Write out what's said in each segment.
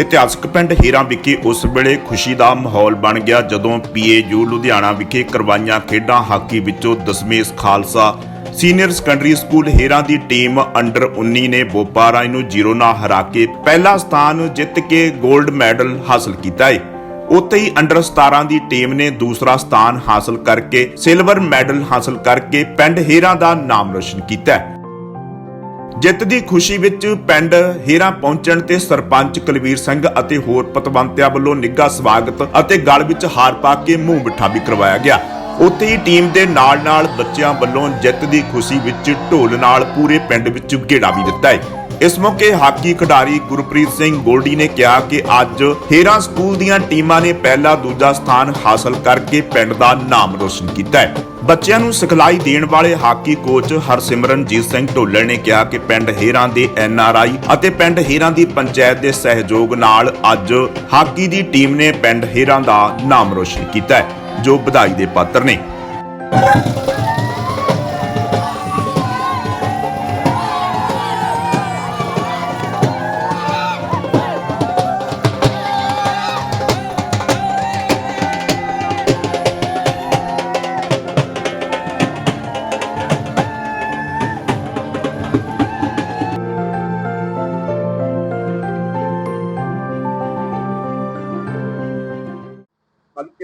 ਇਤਿਹਾਸਕ ਪਿੰਡ ਹੀਰਾ ਵਿਖੇ ਉਸ ਵੇਲੇ ਖੁਸ਼ੀ ਦਾ ਮਾਹੌਲ ਬਣ ਗਿਆ ਜਦੋਂ ਪੀਏਯੂ ਲੁਧਿਆਣਾ ਵਿਖੇ ਕਰਵਾਈਆਂ ਖੇਡਾਂ ਹਾਕੀ ਵਿੱਚੋਂ Dasmesh Khalsa senior secondary school Heera ਦੀ ਟੀਮ ਅੰਡਰ 19 ਨੇ ਬੋਪਾਰਾਈ ਨੂੰ 0 ਨਾਲ ਹਰਾ ਕੇ ਪਹਿਲਾ ਸਥਾਨ ਜਿੱਤ ਕੇ 골ਡ ਮੈਡਲ ਹਾਸਲ ਕੀਤਾ ਹੈ ਉੱਥੇ ਹੀ ਅੰਡਰ 17 ਦੀ ਟੀਮ ਨੇ ਦੂਸਰਾ ਸਥਾਨ ਹਾਸਲ ਕਰਕੇ, ਸਿਲਵਰ ਮੈਡਲ ਹਾਸਲ ਕਰਕੇ ਪਿੰਡ ਹੀਰਾ ਦਾ ਨਾਮ ਰੋਸ਼ਨ ਕੀਤਾ ਜਿੱਤ ਦੀ ਖੁਸ਼ੀ ਵਿੱਚ ਪਿੰਡ ਹੀਰਾ ਪਹੁੰਚਣ ਤੇ ਸਰਪੰਚ ਕੁਲਵੀਰ ਸਿੰਘ ਅਤੇ ਹੋਰ ਪਤਵੰਤਿਆਂ ਵੱਲੋਂ ਨਿੱਘਾ ਸਵਾਗਤ ਅਤੇ ਗਲ ਵਿੱਚ ਹਾਰ ਪਾ ਕੇ ਮੂੰਹ ਮਿੱਠਾ ਵੀ ਕਰਵਾਇਆ ਗਿਆ। ਉੱਥੇ ਹੀ ਟੀਮ ਦੇ ਨਾਲ-ਨਾਲ ਬੱਚਿਆਂ ਵੱਲੋਂ ਜਿੱਤ ਦੀ ਖੁਸ਼ੀ ਵਿੱਚ ਢੋਲ ਨਾਲ ਪੂਰੇ ਪਿੰਡ ਵਿੱਚ ਗੇੜਾ ਵੀ ਦਿੱਤਾ ਹੈ। ਇਸ ਮੌਕੇ ਹਾਕੀ ਖਿਡਾਰੀ ਗੁਰਪ੍ਰੀਤ ਸਿੰਘ ਗੋਲਡੀ ਨੇ ਕਿਹਾ ਕਿ ਅੱਜ ਹੀਰਾ ਸਕੂਲ ਦੀਆਂ ਟੀਮਾਂ ਨੇ ਪਹਿਲਾ ਦੂਜਾ ਸਥਾਨ ਹਾਸਲ ਕਰਕੇ ਪਿੰਡ ਦਾ ਨਾਮ ਰੋਸ਼ਨ ਕੀਤਾ ਹੈ। ਬੱਚਿਆਂ ਨੂੰ ਸਿਖਲਾਈ ਦੇਣ ਵਾਲੇ ਹਾਕੀ ਕੋਚ ਹਰਸਿਮਰਨਜੀਤ ਸਿੰਘ ਢੋਲਰ ਨੇ ਕਿਹਾ ਕਿ ਪਿੰਡ ਹੇਰਾਂ ਦੇ ਐਨਆਰਆਈ ਅਤੇ ਪਿੰਡ ਹੇਰਾਂ ਦੀ ਪੰਚਾਇਤ ਦੇ ਸਹਿਯੋਗ ਨਾਲ ਅੱਜ ਹਾਕੀ ਦੀ ਟੀਮ ਨੇ ਪਿੰਡ ਹੀਰਾਂ ਦਾ ਨਾਮ ਰੋਸ਼ਨ ਕੀਤਾ ਹੈ, ਜੋ ਵਧਾਈ ਦੇ ਪਾਤਰ ਨੇ।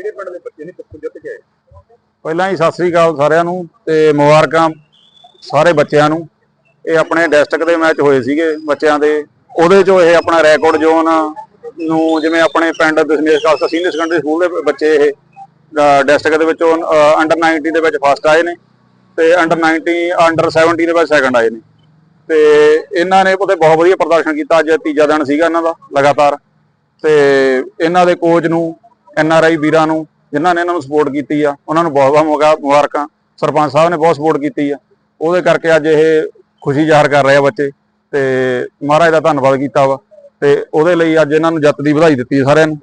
ਕਿਹੜੇ ਪਿੰਡ ਦੇ ਬੱਚੇ ਨੇ ਕਿੱਥੋਂ ਜਿੱਤ ਕੇ ਆਏ? ਪਹਿਲਾਂ ਹੀ ਸਤਿ ਸ੍ਰੀ ਅਕਾਲ ਸਾਰਿਆਂ ਨੂੰ ਤੇ ਮੁਬਾਰਕਾਂ ਸਾਰੇ ਬੱਚਿਆਂ ਨੂੰ। ਇਹ ਆਪਣੇ ਡਿਸਟ੍ਰਿਕਟ ਦੇ ਮੈਚ ਹੋਏ ਸੀਗੇ ਬੱਚਿਆਂ ਦੇ। ਉਹਦੇ ਚੋਂ ਇਹ ਆਪਣਾ ਰੈਕੋਰਡ ਜ਼ੋਨ ਨੂੰ ਜਿਵੇਂ ਆਪਣੇ ਪਿੰਡ Dasmesh Khalsa senior secondary school ਦੇ ਬੱਚੇ ਇਹ ਡਿਸਟ੍ਰਿਕਟ ਦੇ ਵਿੱਚੋਂ ਅੰਡਰ 90 ਦੇ ਵਿੱਚ ਫਸਟ ਆਏ ਨੇ ਤੇ ਅੰਡਰ 90 ਅੰਡਰ 70 ਦੇ ਵਿੱਚ ਸੈਕੰਡ ਆਏ ਨੇ। ਤੇ ਇਹਨਾਂ ਨੇ ਉੱਥੇ ਬਹੁਤ ਵਧੀਆ ਪ੍ਰਦਰਸ਼ਨ ਕੀਤਾ। ਅੱਜ ਤੀਜਾ ਦਿਨ ਸੀਗਾ ਇਹਨਾਂ ਦਾ ਲਗਾਤਾਰ। ਤੇ ਇਹਨਾਂ ਦੇ ਕੋਚ ਨੂੰ ਐਨ ਆਰ ਆਈ ਵੀਰਾਂ ਨੂੰ ਜਿਨ੍ਹਾਂ ਨੇ ਇਹਨਾਂ ਨੂੰ ਸਪੋਰਟ ਕੀਤੀ ਆ ਉਹਨਾਂ ਨੂੰ ਬਹੁਤ ਬਹੁਤ ਮੁਬਾਰਕਾਂ। ਸਰਪੰਚ ਸਾਹਿਬ ਨੇ ਬਹੁਤ ਸਪੋਰਟ ਕੀਤੀ ਆ। ਉਹਦੇ ਕਰਕੇ ਅੱਜ ਇਹ ਖੁਸ਼ੀ ਜ਼ਾਹਰ ਕਰ ਰਹੇ ਆ ਬੱਚੇ। ਤੇ ਮਹਾਰਾਜ ਦਾ ਧੰਨਵਾਦ ਕੀਤਾ ਵਾ। ਤੇ ਉਹਦੇ ਲਈ ਅੱਜ ਇਹਨਾਂ ਨੂੰ ਜਿੱਤ ਦੀ ਵਧਾਈ ਦਿੱਤੀ ਸਾਰਿਆਂ ਨੂੰ।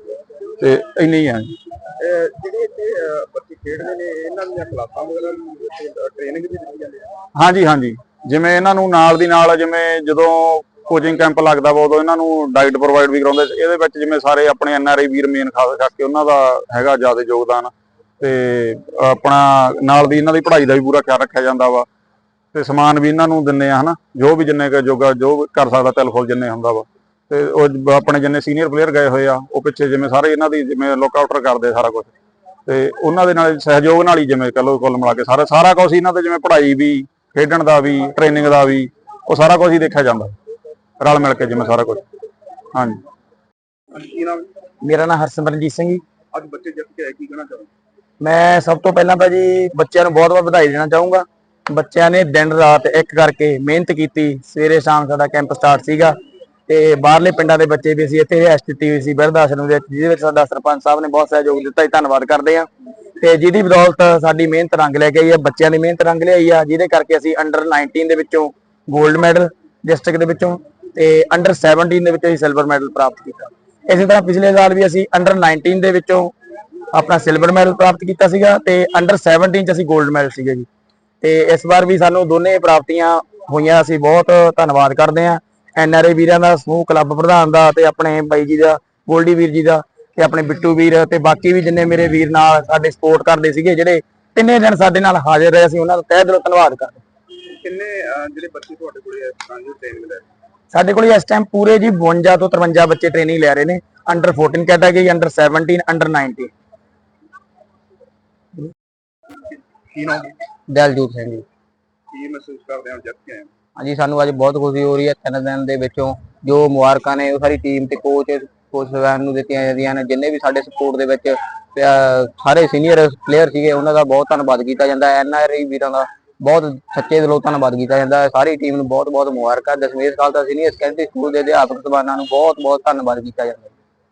ਤੇ ਇੰਨੀ ਹੀ ਆ। ਜਿਹੜੇ ਇੱਥੇ ਬੱਚੇ ਖੇਡਦੇ ਨੇ ਇਹਨਾਂ ਦੀਆਂ ਕਲਾਸਾਂ ਵਗੈਰਾ ਟ੍ਰੇਨਿੰਗ ਵੀ ਦਿੱਤੀ ਜਾਂਦੀ ਹੈ ਹਾਂਜੀ ਹਾਂਜੀ। ਜਿਵੇਂ ਇਹਨਾਂ ਨੂੰ ਨਾਲ ਦੀ ਨਾਲ ਜਿਵੇਂ ਜਦੋਂ ਕੋਚਿੰਗ ਕੈਂਪ ਲੱਗਦਾ ਵਾ ਉਦੋਂ ਇਹਨਾਂ ਨੂੰ ਡਾਈਟ ਪ੍ਰੋਵਾਈਡ ਵੀ ਕਰਾਉਂਦੇ ਸੀ। ਇਹਦੇ ਵਿੱਚ ਜਿਵੇਂ ਸਾਰੇ ਆਪਣੇ N R I Veer main ਖਾਸ ਕਰਕੇ ਉਹਨਾਂ ਦਾ ਹੈਗਾ ਜ਼ਿਆਦਾ ਯੋਗਦਾਨ। ਤੇ ਆਪਣਾ ਨਾਲ ਦੀ ਇਹਨਾਂ ਦੀ ਪੜ੍ਹਾਈ ਦਾ ਵੀ ਪੂਰਾ ਖਿਆਲ ਰੱਖਿਆ ਜਾਂਦਾ ਵਾ। ਤੇ ਸਮਾਨ ਵੀ ਇਹਨਾਂ ਨੂੰ ਦਿੰਨੇ ਆ ਹਨਾ। ਜੋ ਵੀ ਜਿੰਨੇ ਕੁ ਜੋਗਾ ਜੋ ਵੀ ਕਰ ਸਕਦਾ ਤਿਲਫੁਲ ਜਿੰਨੇ ਹੁੰਦਾ ਵਾ। ਤੇ ਉਹ ਆਪਣੇ ਜਿੰਨੇ ਸੀਨੀਅਰ ਪਲੇਅਰ ਗਏ ਹੋਏ ਆ, ਉਹ ਪਿੱਛੇ ਜਿਵੇਂ ਸਾਰੇ ਇਹਨਾਂ ਦੀ ਜਿਵੇਂ ਲੁੱਕ ਆਊਟਰ ਕਰਦੇ ਸਾਰਾ ਕੁਝ ਤੇ ਉਹਨਾਂ ਦੇ ਨਾਲ ਸਹਿਯੋਗ ਨਾਲ ਹੀ ਜਿਵੇਂ ਕਹ ਲਓ ਕੁੱਲ ਮਿਲਾ ਕੇ ਸਾਰਾ ਸਾਰਾ ਕੁਝ ਇਹਨਾਂ ਦੇ ਜਿਵੇਂ ਪੜ੍ਹਾਈ ਵੀ, ਖੇਡਣ ਦਾ ਵੀ ਟ੍ਰੇਨਿੰਗ ਦਾ ਵੀ, ਉਹ ਸਾਰਾ ਕੁਝ ਹੀ ਦੇਖਿਆ ਜਾਂਦਾ। ਰਲ ਮਿਲ ਕੇ ਜਿਵੇਂ ਸਾਰਾ ਕੁਝ ਹਾਂਜੀ। ਅੱਜ ਕੀ ਨਾਮ? ਮੇਰਾ ਨਾਮ ਹਰਸਿਮਰਨਜੀਤ ਸਿੰਘ ਜੀ। ਅੱਜ ਬੱਚੇ ਜਿੱਤ ਕੇ ਆਏ ਕੀ ਕਹਿਣਾ ਚਾਹੁੰਦੇ ਮੈਂ ਸਭ ਤੋਂ ਪਹਿਲਾਂ ਤਾਂ ਜੀ ਬੱਚਿਆਂ ਨੂੰ ਬਹੁਤ ਬਹੁਤ ਵਧਾਈ ਦੇਣਾ ਚਾਹੂੰਗਾ। ਬੱਚਿਆਂ ਨੇ ਦਿਨ ਰਾਤ ਇੱਕ ਕਰਕੇ ਮਿਹਨਤ ਕੀਤੀ। ਸਵੇਰੇ ਸ਼ਾਮ ਸਾਡਾ ਕੈਂਪ ਸਟਾਰਟ ਸੀਗਾ। ਤੇ ਬਾਹਰਲੇ ਪਿੰਡਾਂ ਦੇ ਬੱਚੇ ਵੀ ਸੀ ਇੱਥੇ ਐਸਟੀਟੀ ਸੀ ਬਿਰਧ ਆਸ਼ਰਮ ਦੇ ਵਿੱਚ ਜਿਹਦੇ ਵਿੱਚ ਸਾਡਾ ਸਰਪੰਚ ਸਾਹਿਬ ਨੇ ਬਹੁਤ ਸਹਿਯੋਗ ਦਿੱਤਾ ਜੀ ਧੰਨਵਾਦ ਕਰਦੇ ਆ ਤੇ ਜਿਹਦੀ ਬਦੌਲਤ ਸਾਡੀ ਮਿਹਨਤ ਰੰਗ ਲੈ ਕੇ ਆਈ ਹੈ ਬੱਚਿਆਂ ਦੀ ਮਿਹਨਤ ਰੰਗ ਲਿਆਈ ਆ ਜਿਹਦੇ ਕਰਕੇ ਅਸੀਂ ਅੰਡਰ 19 ਦੇ ਵਿੱਚੋਂ 골ਡ ਮੈਡਲ ਡਿਸਟ੍ਰਿਕਟ ਦੇ ਵਿੱਚੋਂ ਤੇ ਅੰਡਰ 17 ਦੇ ਵਿੱਚ ਅਸੀਂ ਸਿਲਵਰ ਮੈਡਲ ਪ੍ਰਾਪਤ ਕੀਤਾ। ਇਸੇ ਤਰ੍ਹਾਂ ਪਿਛਲੇ ਸਾਲ ਵੀ ਅਸੀਂ ਅੰਡਰ 19 ਦੇ ਵਿੱਚੋਂ ਆਪਣਾ ਸਿਲਵਰ ਮੈਡਲ ਪ੍ਰਾਪਤ ਕੀਤਾ ਸੀਗਾ ਤੇ ਅੰਡਰ 17 ਚ ਅਸੀਂ 골ਡ ਮੈਡਲ ਸੀਗੇ ਜੀ। ਤੇ ਇਸ ਵਾਰ ਵੀ ਸਾਨੂੰ ਦੋਨੇ ਪ੍ਰਾਪਤੀਆਂ ਹੋਈਆਂ, ਅਸੀਂ ਬਹੁਤ ਧੰਨਵਾਦ ਕਰਦੇ ਹਾਂ। ਐਨਆਰਏ ਵੀਰਾਂ ਦਾ, ਸਮੂਹ ਕਲੱਬ ਪ੍ਰਧਾਨ ਦਾ ਤੇ ਆਪਣੇ ਬਾਈ ਜੀ ਦਾ, ਗੋਲਡੀ ਵੀਰ ਜੀ ਦਾ ਤੇ ਆਪਣੇ ਬਿੱਟੂ ਵੀਰ ਤੇ ਬਾਕੀ ਵੀ ਜਿੰਨੇ ਮੇਰੇ ਵੀਰ ਨਾਲ ਸਾਡੇ ਸਪੋਰਟ ਕਰਦੇ ਸੀਗੇ, ਜਿਹੜੇ ਤਿੰਨੇ ਦਿਨ ਸਾਡੇ ਨਾਲ ਹਾਜ਼ਰ ਰਹੇ, ਅਸੀਂ ਉਹਨਾਂ ਦਾ ਤਹਿ ਦਿਲੋਂ ਧੰਨਵਾਦ ਕਰਦੇ ਕਿੰਨੇ ਜਿਹੜੇ ਬੱਚੇ ਤੁਹਾਡੇ ਕੋਲੇ ਇਸ ਤਰ੍ਹਾਂ ਦੀ ਟ੍ਰੇਨਿੰਗ ਲੈ ਸਾਡੇ ਕੋਲ ਇਸ ਟਾਈਮ ਪੂਰੇ ਜੀ 52 ਤੋਂ 53 ਬੱਚੇ ਟ੍ਰੇਨਿੰਗ ਲੈ ਰਹੇ ਨੇ ਅੰਡਰ 14 ਕੈਟਾਗਰੀ ਅੰਡਰ 17 ਅੰਡਰ 19 ਕੀ ਨਾਮ? ਦਲਜੀਤ ਸਿੰਘ ਜੀ। ਕੀ ਮਹਿਸੂਸ ਕਰਦੇ ਹੋ ਜਿੱਤ ਕੇ ਆਏ ਹੋ? ਹਾਂਜੀ ਸਾਨੂੰ ਅੱਜ ਬਹੁਤ ਖੁਸ਼ੀ ਹੋ ਰਹੀ ਹੈ ਤਿੰਨ ਦਿਨ ਦੇ ਵਿੱਚੋਂ ਜੋ ਮੁਬਾਰਕਾਂ ਨੇ ਉਹ ਸਾਰੀ ਟੀਮ ਤੇ ਕੋਚ ਕੋਚ ਸਾਹਿਬਾਨ ਨੂੰ ਦਿੱਤੀਆਂ ਜਾਂਦੀਆਂ ਨੇ ਜਿੰਨੇ ਵੀ ਸਾਡੇ ਸਪੋਰਟ ਦੇ ਵਿੱਚ ਸਾਰੇ ਸੀਨੀਅਰ ਪਲੇਅਰ ਸੀਗੇ ਉਹਨਾਂ ਦਾ ਬਹੁਤ ਧੰਨਵਾਦ ਕੀਤਾ ਜਾਂਦਾ ਐਨਆਰਆਈ ਵੀਰਾਂ ਦਾ ਬਹੁਤ ਸੱਚੇ ਦਿਲੋਂ ਧੰਨਵਾਦ ਕੀਤਾ ਜਾਂਦਾ ਹੈ। ਸਾਰੀ ਟੀਮ ਨੂੰ ਬਹੁਤ ਬਹੁਤ ਮੁਬਾਰਕਾਂ Dasmesh Khalsa senior secondary school ਦੇ ਅਧਿਆਪਕ ਸਭਾਨਾਂ ਨੂੰ ਬਹੁਤ ਬਹੁਤ ਧੰਨਵਾਦ ਕੀਤਾ ਜਾਂਦਾ